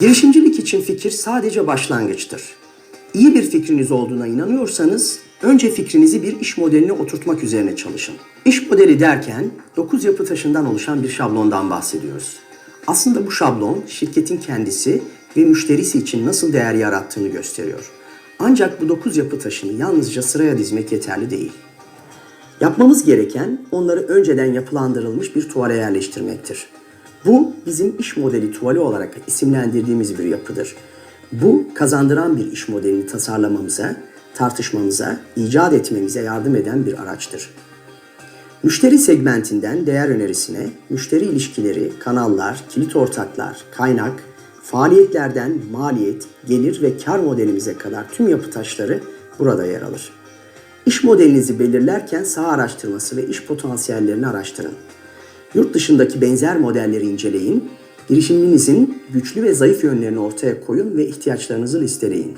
Girişimcilik için fikir sadece başlangıçtır. İyi bir fikriniz olduğuna inanıyorsanız önce fikrinizi bir iş modeline oturtmak üzerine çalışın. İş modeli derken 9 yapı taşından oluşan bir şablondan bahsediyoruz. Aslında bu şablon şirketin kendisi ve müşterisi için nasıl değer yarattığını gösteriyor. Ancak bu 9 yapı taşını yalnızca sıraya dizmek yeterli değil. Yapmamız gereken onları önceden yapılandırılmış bir tuvale yerleştirmektir. Bu bizim iş modeli tuvali olarak isimlendirdiğimiz bir yapıdır. Bu kazandıran bir iş modelini tasarlamamıza, tartışmamıza, icat etmemize yardım eden bir araçtır. Müşteri segmentinden değer önerisine, müşteri ilişkileri, kanallar, kilit ortaklar, kaynak, faaliyetlerden maliyet, gelir ve kar modelimize kadar tüm yapı taşları burada yer alır. İş modelinizi belirlerken saha araştırması ve iş potansiyellerini araştırın. Yurt dışındaki benzer modelleri inceleyin, girişiminizin güçlü ve zayıf yönlerini ortaya koyun ve ihtiyaçlarınızı listeleyin.